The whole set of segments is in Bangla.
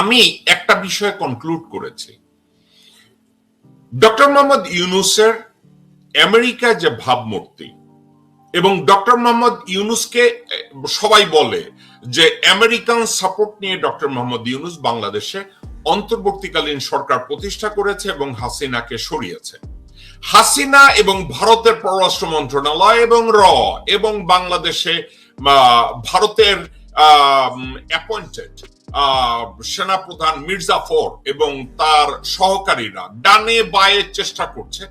আমি একটা বিষয়ে কনক্লুড করেছি। ডক্টর মোহাম্মদ ইউনুসের আমেরিকায় যে ভাবমূর্তি এবং ডক্টর মোহাম্মদ ইউনুসকে, সবাই বলে যে আমেরিকান সাপোর্ট নিয়ে ডক্টর মোহাম্মদ ইউনুস বাংলাদেশে অন্তর্বর্তীকালীন সরকার প্রতিষ্ঠা করেছে এবং হাসিনাকে সরিয়েছে। হাসিনা এবং ভারতের পররাষ্ট্র মন্ত্রণালয় এবং র এবং বাংলাদেশে ভারতের অ্যাপয়েন্টেড সেনাপ্রধান মির্জাফর এবং তার সহকারীরা ডানে বায়ে চেষ্টা করছে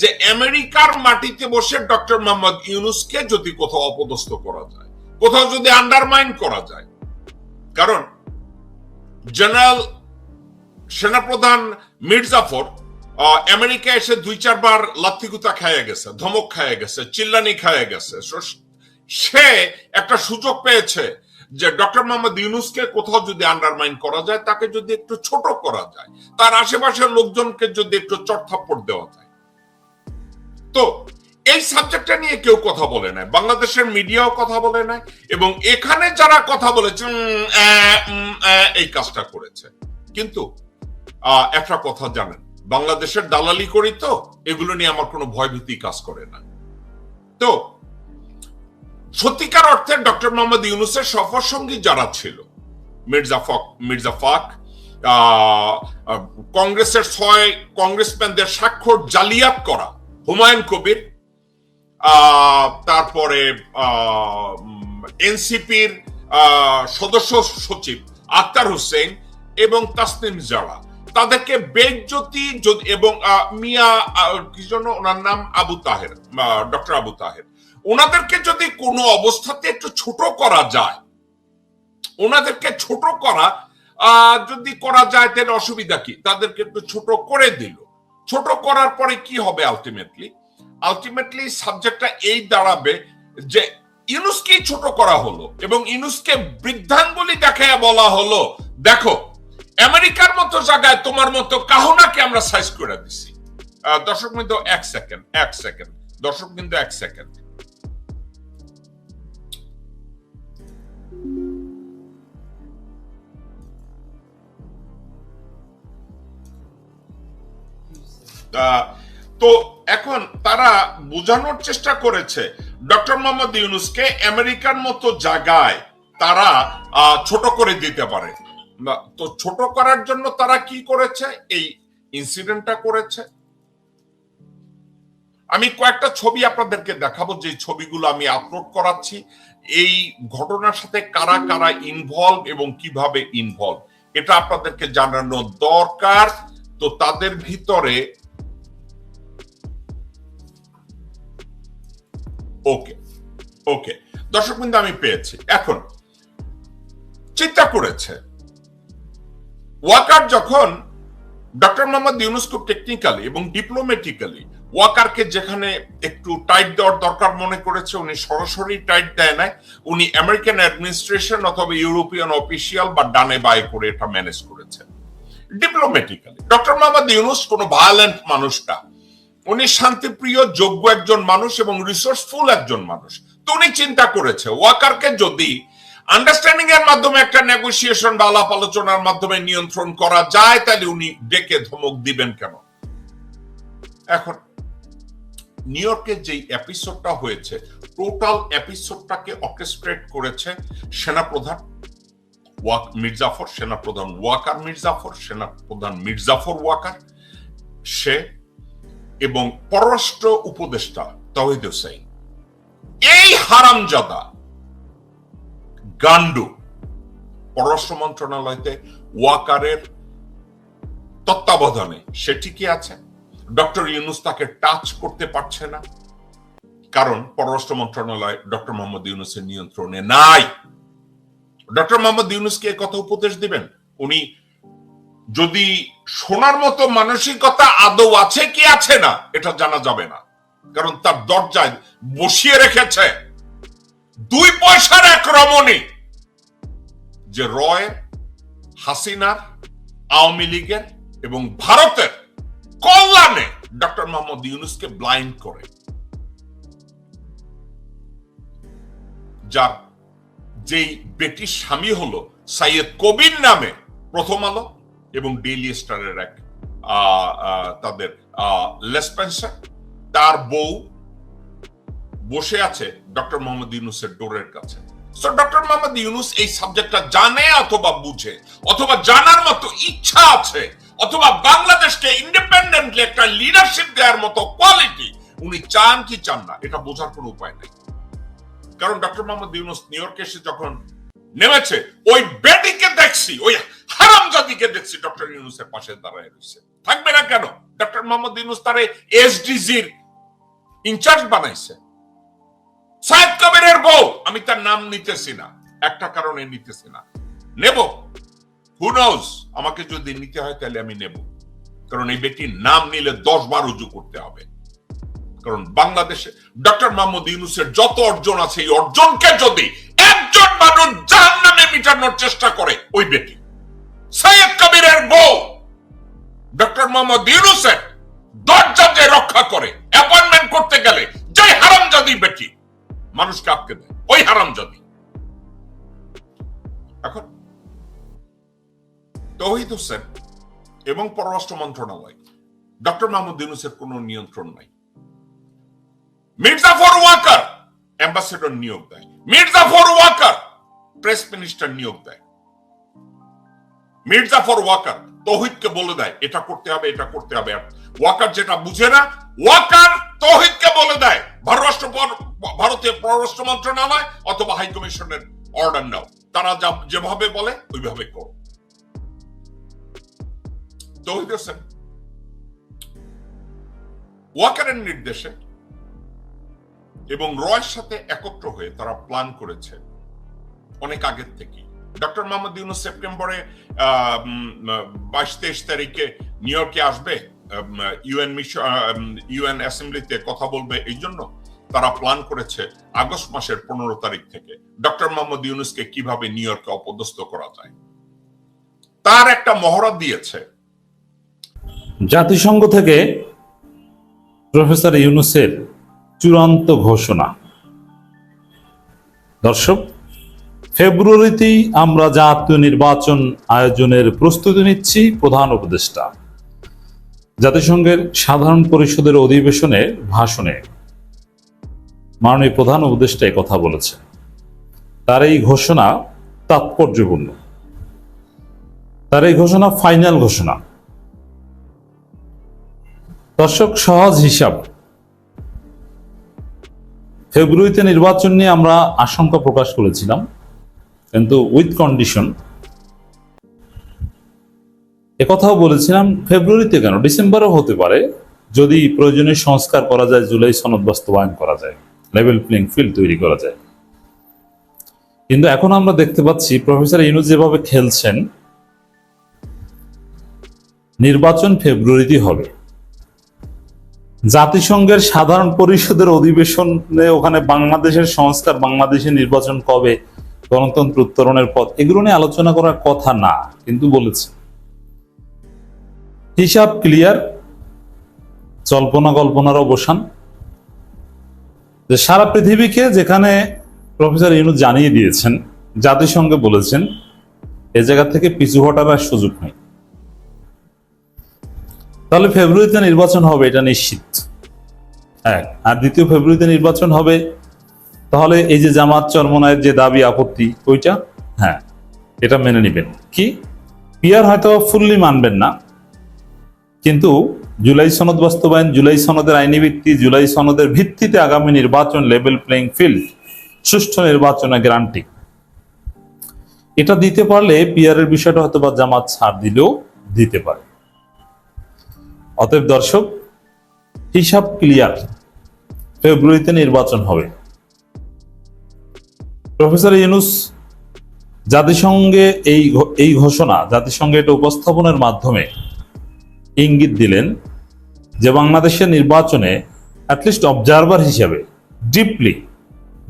যে আমেরিকার মাটিতে বসে ডক্টর মোহাম্মদ ইউনুসকে যদি কোথাও অপদস্থ করা যায়, কোথাও যদি আন্ডারমাইন করা যায়। কারণ জেনারেল সেনাপ্রধান মির্জাফর আমেরিকা এসে দুই চারবার লাথিগুতা খাইয়ে গেছে, ধমক খাইয়ে গেছে, চিল্লানি খাইয়ে গেছে। সে একটা সুযোগ পেয়েছে যে ডক্টর মোহাম্মদ ইউনুসকে কোথাও যদি আন্ডারমাইন করা যায়, তাকে যদি একটু ছোট করা যায়, তার আশেপাশের লোকজনকে যদি একটু চটথাপ্পড় দেওয়া যায়। তো এই সাবজেক্টটা নিয়ে কেউ কথা বলে নাই, বাংলাদেশের মিডিয়াও কথা বলে নাই, এবং এখানে যারা কথা বলেছে এই কাজটা করেছে। কিন্তু একটা কথা জানেন, বাংলাদেশের দালালি করি তো, এগুলো নিয়ে আমার কোনো ভয়ভীতি কাজ করে না। তো সত্যিকার অর্থে ডক্টর মোহাম্মদ ইউনুসের সফর সঙ্গী যারা ছিল, মির্জা ফক, মির্জা ফাক কংগ্রেসের ছয় কংগ্রেসম্যানদের স্বাক্ষর জালিয়াত করা হুমায়ুন কবির তারপরে এনসিপির সদস্য সচিব আক্তার হোসেন এবং তাসনিম জারা। তাদেরকে বেজ্জতি এবং মিয়া কি জন্য ওনার নাম? আবু তাহের ডক্টর আবু তাহের। ওনাদেরকে যদি কোনো অবস্থাতে একটু ছোট করা যায়, ওনাদেরকে ছোট করা যদি করা যায় তাহলে অসুবিধা কি? তাদেরকে একটু ছোট করে দিল। ছোট করার পরে কি হবে আলটিমেটলি আলটিমেটলি সাবজেক্টটা এই দাঁড়াবে যে ইউনুসকে ছোট করা হলো এবং ইউনুসকে বৃদ্ধাঙ্গুলি দেখায় বলা হলো, দেখো, আমেরিকার মতো জায়গায় তোমার মতো কাহনাকে আমরা সাইজ করে দিছি। দর্শক কিন্তু এক সেকেন্ড এক সেকেন্ড দর্শক কিন্তু এক সেকেন্ড তো এখন তারা বোঝানোর চেষ্টা করেছে। ডক্টর মোহাম্মদ ইউনুসকে আমেরিকার মতো জায়গায় তারা ছোট করে দিতে পারে। তো ছোট করার জন্য তারা কি করেছে? এই ইনসিডেন্টটা করেছে। আমি কয়েকটা ছবি আপনাদেরকে দেখাবো, যে ছবিগুলো আমি আপলোড করাচ্ছি। এই ঘটনার সাথে কারা কারা ইনভলভ এবং কীভাবে ইনভলভ এটা আপনাদেরকে জানানো দরকার। তো তাদের ভিতরে ওকে ওকে। দর্শক বিন্দু, আমি পেয়েছি। এখন, চিন্তা করেছে। ওয়াকার যখন ডক্টর মোহাম্মদ ইউনুস খুব টেকনিক্যালি এবং ডিপ্লোমেটিক্যালি ওয়াকারকে যেখানে একটু টাইট দেওয়ার দরকার মনে করেছে, উনি সরাসরি টাইট দেয় নাই। উনি আমেরিকান অ্যাডমিনিস্ট্রেশন অথবা ইউরোপিয়ান অফিসিয়াল বা ডানে বায়ে করে এটা ম্যানেজ করেছে। ডিপ্লোমেটিক্যালি ডক্টর মোহাম্মদ ইউনুস কোনো ভায়োলেন্ট মানুষটা উনি শান্তিপ্রিয়, যোগ্য একজন মানুষ এবং রিসোর্সফুল একজন মানুষ। তো উনি চিন্তা করেছে, ওয়াকারকে যদি আন্ডারস্ট্যান্ডিং এর মাধ্যমে একটা নেগোসিয়েশন বা আলাপ আলোচনার মাধ্যমে নিয়ন্ত্রণ করা যায়, তাহলে উনি ডেকে ধমক দিবেন কেন? এখন, নিউ ইয়র্কের যে এপিসোডটা হয়েছে টোটাল এপিসোডটাকে অর্কেস্ট্রেট করেছে সেনাপ্রধান ওয়াক, মির্জাফর সেনাপ্রধান ওয়াকার, মির্জাফর সেনাপ্রধান মির্জাফর ওয়াকার। সে এবং পররাষ্ট্র উপদেষ্টা তহিদ হোসেন। এই হারামজাদা গান্ডু পররাষ্ট্র মন্ত্রণালয়তে ওয়াকারের তত্ত্বাবধানে সে ঠিকই আছে। ডক্টর ইউনুস তাকে টাচ করতে পারছে না। কারণ পররাষ্ট্র মন্ত্রণালয় ডক্টর মোহাম্মদ ইউনুসের নিয়ন্ত্রণে নাই। ডক্টর মোহাম্মদ ইউনুসকে কথা উপদেশ দিবেন। উনি যদি শোনার মতো মানসিকতা আদৌ আছে কি আছে না, এটা জানা যাবে না। কারণ তার দরজায় বসিয়ে রেখেছে দুই পয়সার এক রমণী, যে রয়, হাসিনার, আওয়ামী লীগের এবং ভারতের কল্যাণে ডক্টর মোহাম্মদ ইউনুসকে ব্লাইন্ড করে। যার যেই বেটির স্বামী হলো, সাইয়েদ কবির নামে প্রথম আলো এবং ডেইলি স্টারের এক তাদের লেসপেন্সার তার বউ বসে আছে ডক্টর মোহাম্মদ ইউনুসের ডোরের কাছে। ডক্টর মোহাম্মদ ইউনুস এই সাবজেক্টটা জানে অথবা বুঝে, অথবা জানার মতো ইচ্ছা আছে, অথবা বাংলাদেশকে ইন্ডিপেন্ডেন্টলি একটা লিডারশিপ দেওয়ার মতো কোয়ালিটি উনি চান কি চান না, এটা বোঝার কোনো উপায় নেই। কারণ ডক্টর মোহাম্মদ ইউনুস নিউ ইয়র্কে এসে যখন নেমেছে। ওই বেটিকে দেখছি, ওই হারামজাদিকে দেখছি। ডক্টর ইউনুসের পাশে দাঁড়ায় রয়েছে। থাকবে না কেন? ডক্টর মোহাম্মদ ইউনুস তারে এসডিজির ইনচার্জ বানাইছে। সাহেব কবিরের বউ। আমি তার নাম নিতেছি না। একটা কারণে নিতেছি না। নেব। হু নোজ আমাকে যদি নিতে হয় তাহলে আমি নেব। কারণ এই ব্যক্তির নাম নিলে দশ বার রুজু করতে হবে। কারণ বাংলাদেশে ডক্টর মোহাম্মদ ইউনুসের যত অর্জন আছে, এই অর্জনকে যদি একজন মানুষ জাহান নামে মিটানোর চেষ্টা করে, ওই বেটি সৈয়দ কবিরের বউ, ডক্টর মোহাম্মদ ইউনুসের দরজা যে রক্ষা করে, অ্যাপয়েন্টমেন্ট করতে গেলে যে হারামজাদি বেটি মানুষকে আটকে দেয়, ওই হারামজাদি। এখন, তৌহিদ হোসেন এবং পররাষ্ট্র মন্ত্রণালয়, ডক্টর মাহমুদ ইউনুসের কোনো নিয়ন্ত্রণ নাই। মির্জাফর ওয়াকার অ্যাম্বাসেডর নিয়োগ দেয়। মির্জাফর ওয়াকার প্রেস মিনিস্টার নিয়োগ দেয়। মির্জাফর ওয়াকার তৌহিদকে বলে দেয়, এটা করতে হবে, এটা করতে হবে। ওয়াকার যেটা বুঝে না ওয়াকার তৌহিদকে বলে দেয়। পররাষ্ট্র পর- ভারতীয় পররাষ্ট্র মন্ত্রণালয় অথবা হাই কমিশনের অর্ডার নাও। তারা যেভাবে বলে, ওইভাবে করো। তৌহিদ হোসেন ওয়াকারের নির্দেশে এবং রয়ের সাথে একত্র হয়ে তারা প্ল্যান করেছে। অনেক আগের থেকে ডক্টর মোহাম্মদ ইউনুস সেপ্টেম্বরে বাইশ তেইশ তারিখে নিউ ইয়র্কে আসবে ইউএন মিশন ইউএন অ্যাসেম্বলিতে কথা বলবে। এই জন্য তারা প্ল্যান করেছে আগস্ট মাসের পনেরো তারিখ থেকে ডক্টর মোহাম্মদ ইউনুসকে কীভাবে নিউ ইয়র্কে অপদস্থ করা যায়। তার একটা মহড়া দিয়েছে। জাতিসংঘ থেকে প্রফেসর ইউনুসের চূড়ান্ত ঘোষণা। দর্শক, ফেব্রুয়ারিতেই আমরা জাতীয় নির্বাচন আয়োজনের প্রস্তুতি নিচ্ছি প্রধান উপদেষ্টা। জাতিসংঘের সাধারণ পরিষদের অধিবেশনে ভাষণে মাননীয় প্রধান উপদেষ্টা কথা বলেছে তার এই ঘোষণা তাৎপর্যপূর্ণ। তার এই ঘোষণা ফাইনাল ঘোষণা। দর্শক, সহজ হিসাব ফেব্রুয়ারিতে নির্বাচন নিয়ে আমরা আশঙ্কা প্রকাশ করেছিলাম, কিন্তু উইথ কন্ডিশন একথাও বলেছিলাম ফেব্রুয়ারিতে কেন? ডিসেম্বরও হতে পারে, যদি প্রয়োজনীয় সংস্কার করা যায়, জুলাই সনদ বাস্তবায়ন করা যায় লেভেল প্লেইং ফিল্ড তৈরি করা যায়। কিন্তু এখন আমরা দেখতে পাচ্ছি প্রফেসর ইনুজ যেভাবে খেলছেন, নির্বাচন ফেব্রুয়ারিতে হবে। জাতিসংঘের সাধারণ পরিষদের অধিবেশনে ওখানে বাংলাদেশের সংস্কার, বাংলাদেশের নির্বাচন কবে? গণতন্ত্র উত্তরণের পথ। এগুলো নিয়ে আলোচনা করার কথা না, কিন্তু বলেছে। হিসাব ক্লিয়ার জল্পনা কল্পনার অবসান। যে সারা পৃথিবীকে যেখানে প্রফেসর ইউনুস জানিয়ে দিয়েছেন, জাতিসংঘে বলেছেন, এ জায়গা থেকে পিছু হটার আর সুযোগ নেই। তাহলে ফেব্রুয়ারিতে নির্বাচন হবে, এটা নিশ্চিত। এক। আর দ্বিতীয় ফেব্রুয়ারিতে নির্বাচন হবে, তাহলে এই যে জামাত চরমনায়ের যে দাবি, আপত্তি, ওইটা হ্যাঁ এটা মেনে নেবেন। কি? পিয়ার হয়তো ফুললি মানবেন না, কিন্তু জুলাই সনদ বাস্তবায়ন, জুলাই সনদের আইনি ভিত্তি, জুলাই সনদের ভিত্তিতে আগামী নির্বাচন লেভেল প্লেইং ফিল্ড সুষ্ঠু নির্বাচনে গ্যারান্টি এটা দিতে পারলে পিয়ারের বিষয়টা হয়তো বা জামাত ছাড় দিলেও দিতে পারে। অতএব দর্শক, হিসাব ক্লিয়ার। ফেব্রুয়ারিতে নির্বাচন হবে। প্রফেসর ইউনুস, জাতিসংঘে এই এই ঘোষণা, জাতিসংঘে এটা উপস্থাপনের মাধ্যমে ইঙ্গিত দিলেন যে বাংলাদেশের নির্বাচনে অ্যাটলিস্ট অবজারভার হিসেবে ডিপলি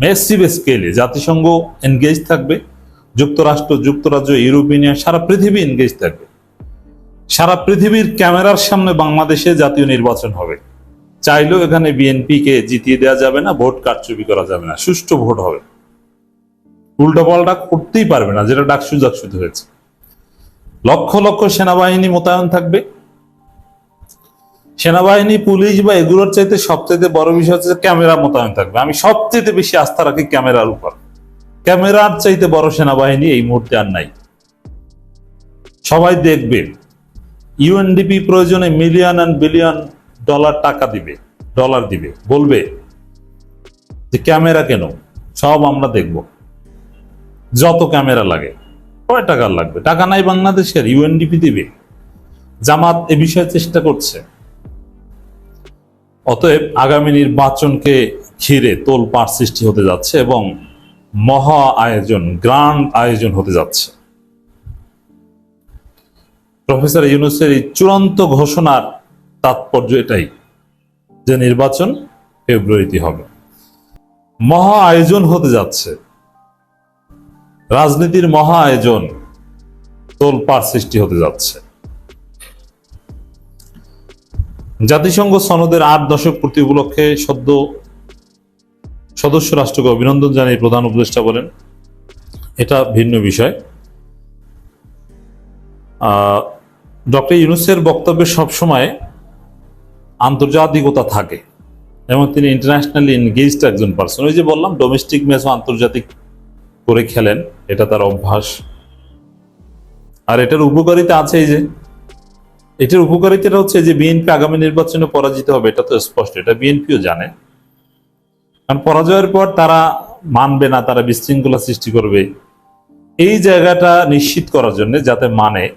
মেসিভ স্কেলে জাতিসংঘ এনগেজ থাকবে, যুক্তরাষ্ট্র, যুক্তরাজ্য ইউরোপিয়ান সারা পৃথিবী এনগেজ থাকবে। সারা পৃথিবীর ক্যামেরার সামনে বাংলাদেশে জাতীয় নির্বাচন হবে। চাইলেও এখানে বিএনপি কে জিতিয়ে দেওয়া যাবে না, ভোট কারচুপি করা যাবে না, সুষ্ঠু ভোট হবে। উল্টো পাল্টা করতেই পারবে না, যেটা ডাকসু জাকসুতে হয়েছে। লক্ষ লক্ষ সেনাবাহিনী মোতায়েন থাকবে। সেনাবাহিনী, পুলিশ বা এগুলোর চাইতে সবচেয়ে বড় বিষয় হচ্ছে ক্যামেরা মোতায়েন থাকবে। আমি সবচেয়ে বেশি আস্থা রাখি ক্যামেরার উপর। ক্যামেরার চাইতে বড় সেনাবাহিনী এই মুহূর্তে আর নাই। সবাই দেখবে। ইউএনডিপি প্রয়োজনে মিলিয়ন অ্যান্ড বিলিয়ন ডলার টাকা দিবে ডলার দিবে, বলবে যে ক্যামেরা কেন? সব আমরা দেখব। যত ক্যামেরা লাগে, কয় টাকা লাগবে? টাকা নাই বাংলাদেশের, ইউএনডিপি দিবে। জামাত এ বিষয়ে চেষ্টা করছে। অতএব আগামী নির্বাচনকে ঘিরে তোলপাড় সৃষ্টি হতে যাচ্ছে এবং মহা আয়োজন গ্রান্ড আয়োজন হতে যাচ্ছে। প্রফেসর ইউনুসের এই চূড়ান্ত ঘোষণার তাৎপর্য এটাই যে নির্বাচন ফেব্রুয়ারিতে হবে। মহা আয়োজন হতে যাচ্ছে। রাজনীতির মহা আয়োজন তোলপাড় সৃষ্টি হতে যাচ্ছে। জাতিসংঘ সনদের আট দশক পূর্তি উপলক্ষে সদ্য সদস্য রাষ্ট্রকে অভিনন্দন জানিয়ে প্রধান উপদেষ্টা বলেন। এটা ভিন্ন বিষয়। ডক্টর ইউনুসের বক্তব্যে সবসময় আন্তর্জাতিকতা থাকে এবং তিনি ইন্টারন্যাশনালি এনগেজড একজন পার্সন ওই যে বললাম ডোমেস্টিক ম্যাচও আন্তর্জাতিক করে খেলেন, এটা তার অভ্যাস। আর এটার উপকারিতা আছে এই যে, এটার উপকারিতাটা হচ্ছে যে বিএনপি আগামী নির্বাচনে পরাজিত হবে, এটা তো স্পষ্ট, এটা বিএনপিও জানে। কারণ পরাজয়ের পর তারা মানবে না, তারা বিশৃঙ্খলা সৃষ্টি করবে। এই জায়গাটা নিশ্চিত করার জন্য যাতে মানে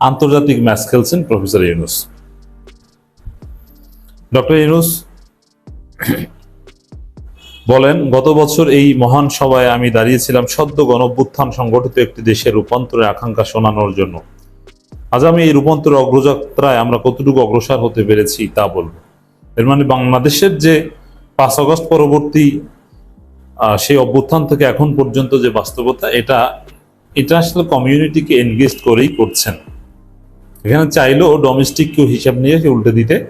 আন্তর্জাতিক ম্যাচ খেলছেন প্রফেসর ইউনুস। ডক্টর ইউনুস, বলেন, গত বছর এই মহান সভায় আমি দাঁড়িয়েছিলাম সদ্য গণভ্যুত্থান সংগঠিত একটি দেশের রূপান্তরের আকাঙ্ক্ষা শোনানোর জন্য। আজ আমি এই রূপান্তরের অগ্রযাত্রায় আমরা কতটুকু অগ্রসর হতে পেরেছি তা বলব। এর মানে বাংলাদেশের যে পাঁচ আগস্ট পরবর্তী সেই অভ্যুত্থান থেকে এখন পর্যন্ত যে বাস্তবতা, এটা ইন্টারন্যাশনাল কমিউনিটিকে এনগেজ করেই করছেন। এখানে চাইলেও ডোমেস্টিক কেউ হিসাব নিয়ে কেউ উল্টে দিতে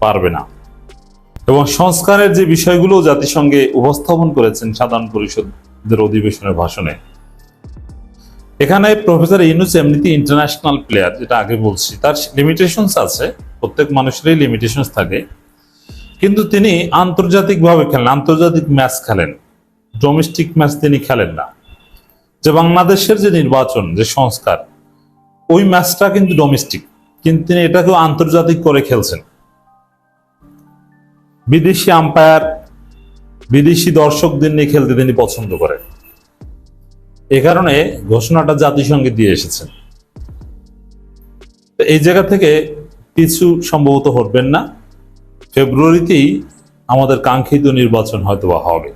পারবে না। এবং সংস্কারের যে বিষয়গুলো জাতিসংঘে উপস্থাপন করেছেন সাধারণ পরিষদের অধিবেশনের ভাষণে। এখানে প্রফেসর ইউনুস এমনিতে ইন্টারন্যাশনাল প্লেয়ার যেটা আগে বলছি। তার লিমিটেশনস আছে, প্রত্যেক মানুষেরই লিমিটেশনস থাকে। কিন্তু তিনি আন্তর্জাতিকভাবে খেলেন, আন্তর্জাতিক ম্যাচ খেলেন। ডোমেস্টিক ম্যাচ তিনি খেলেন না। যে বাংলাদেশের যে নির্বাচন, যে সংস্কার ওই ম্যাচটা কিন্তু ডোমেস্টিক কিন্তু তিনি এটাকেও আন্তর্জাতিক করে খেলছেন। বিদেশি আম্পায়ার বিদেশি দর্শকদের নিয়ে খেলতে তিনি পছন্দ করেন। এ কারণে ঘোষণাটা জাতিসংঘে দিয়ে এসেছেন এই জায়গা থেকে কিছু সম্ভবত হটবেন না। ফেব্রুয়ারিতেই আমাদের কাঙ্ক্ষিত নির্বাচন হয়তো হবে।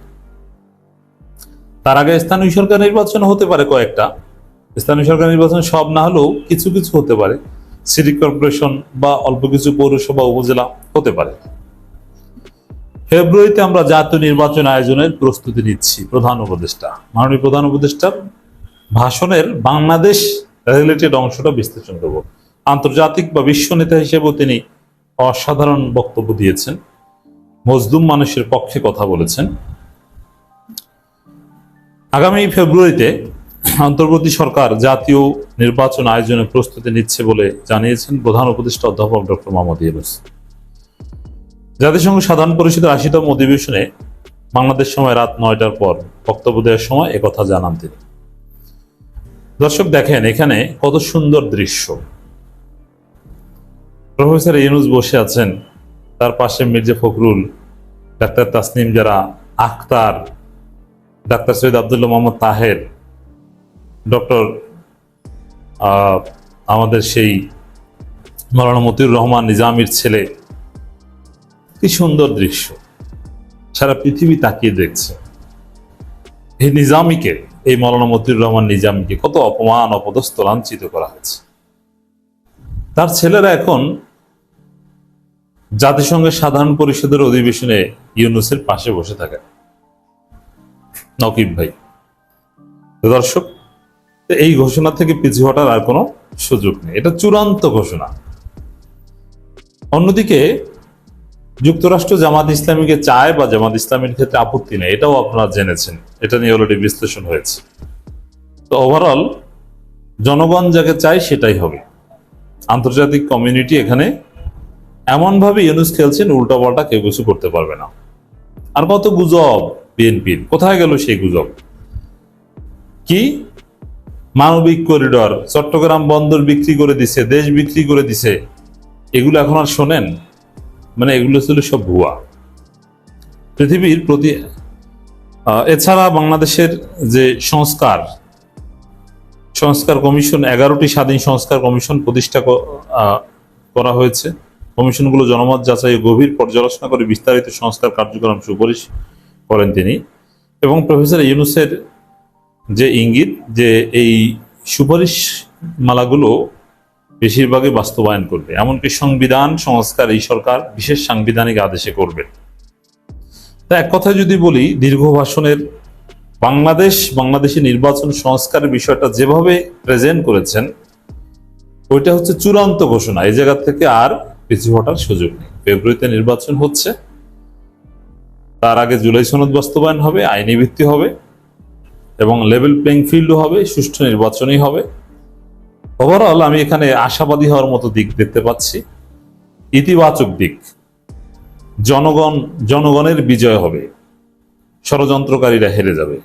তার আগে স্থানীয় সরকার নির্বাচন হতে পারে কয়েকটা। স্থানীয় সরকার নির্বাচন সব না হলেও কিছু কিছু হতে পারে। সিটি কর্পোরেশন বা অল্প কিছু পৌরসভা, উপজেলা হতে পারে। ফেব্রুয়ারিতে আমরা জাতীয় নির্বাচন আয়োজনের প্রস্তুতি নিচ্ছি প্রধান উপদেষ্টা। মাননীয় প্রধান উপদেষ্টার ভাষণের বাংলাদেশ রিলেটেড অংশটা বিশ্লেষণ করব। আন্তর্জাতিক বা বিশ্ব নেতা হিসেবেও তিনি অসাধারণ বক্তব্য দিয়েছেন। মজদুম মানুষের পক্ষে কথা বলেছেন। আগামী ফেব্রুয়ারিতে অন্তর্বর্তী সরকার জাতীয় নির্বাচন আয়োজনের প্রস্তুতি নিচ্ছে বলে জানিয়েছেন প্রধান উপদেষ্টা অধ্যাপক ডক্টর মোহাম্মদ ইউনুস। জাতিসংঘ সাধারণ পরিষদের আশিতম অধিবেশনে বাংলাদেশ সময় রাত নয়টার পর বক্তব্য দেওয়ার সময় একথা জানান তিনি। দর্শক দেখেন, এখানে কত সুন্দর দৃশ্য। প্রফেসর ইউনুস বসে আছেন, তার পাশে মির্জা ফখরুল, ডাক্তার তাসনিম যারা, আখতার, ডাক্তার সৈয়দ আবদুল্লাহ মোহাম্মদ তাহের ডক্টর আমাদের সেই মৌলানা মতিউর রহমান নিজামির ছেলে। কি সুন্দর দৃশ্য। সারা পৃথিবী তাকিয়ে দেখছে। এই নিজামীকে, এই মৌলানা মতিউর রহমান নিজামীকে কত অপমান, অপদস্থ, লাঞ্ছিত করা হয়েছে। তার ছেলেরা এখন জাতিসংঘের সাধারণ পরিষদের অধিবেশনে ইউনুসের পাশে বসে থাকে। নকিব ভাই, দর্শক এই ঘোষণা থেকে পিছু হটার আর কোনো সুযোগ নেই। এটা চূড়ান্ত ঘোষণা। অন্যদিকে, যুক্তরাষ্ট্র জামাত ইসলামীকে চায় বা জামাত ইসলামের ক্ষেত্রে আপত্তি নেই, এটাও আপনারা জেনেছেন। এটা নিয়ে অলরেডি বিশ্লেষণ হয়েছে। তো ওভারঅল জনগণ যাকে চায় সেটাই হবে। আন্তর্জাতিক কমিউনিটি এখানে এমনভাবে ইউনুস খেলছেন উল্টাপাল্টা কেউ কিছু করতে পারবে না। আর কত গুজব বিএনপির। কোথায় গেল সেই গুজব? কি মানবিক করিডর, চট্টগ্রাম বন্দর বিক্রি করে দিছে, দেশ বিক্রি করে দিছে। এগুলো এখন আর শোনেন? মানে এগুলো ছিল সব ভুয়া। পৃথিবীর প্রতি এছাড়া বাংলাদেশের যে সংস্কার সংস্কার কমিশন, এগারোটি স্বাধীন সংস্কার কমিশন প্রতিষ্ঠা করা হয়েছে। কমিশনগুলো জনমত যাচাই গভীর পর্যালোচনা করে বিস্তারিত সংস্কার কার্যক্রম সুপারিশ করেন তিনি। এবং প্রফেসর ইউনুসের যে ইঙ্গিত যে এই সুপারিশ মালাগুলো বেশিরভাগই বাস্তবায়ন করবে। এমনকি সংবিধান, সংস্কার এই সরকার বিশেষ সাংবিধানিক আদেশে করবে। তা এক কথায় যদি বলি, দীর্ঘ ভাষণের বাংলাদেশ, বাংলাদেশি নির্বাচন সংস্কারের বিষয়টা যেভাবে প্রেজেন্ট করেছেন, ওইটা হচ্ছে চূড়ান্ত ঘোষণা। এই জায়গা থেকে আর পিছু হটার সুযোগ নেই। ফেব্রুয়ারিতে নির্বাচন হচ্ছে, তার আগে জুলাই সনদ বাস্তবায়ন হবে, আইনি ভিত্তি হবে এবং লেভেল প্লেইং ফিল্ডও হবে, সুষ্ঠু নির্বাচনই হবে। ওভারঅল আমি এখানে আশাবাদী হওয়ার মতো দিক দেখতে পাচ্ছি। ইতিবাচক দিক, জনগণ, জনগণের বিজয় হবে। ষড়যন্ত্রকারীরা হেরে যাবে।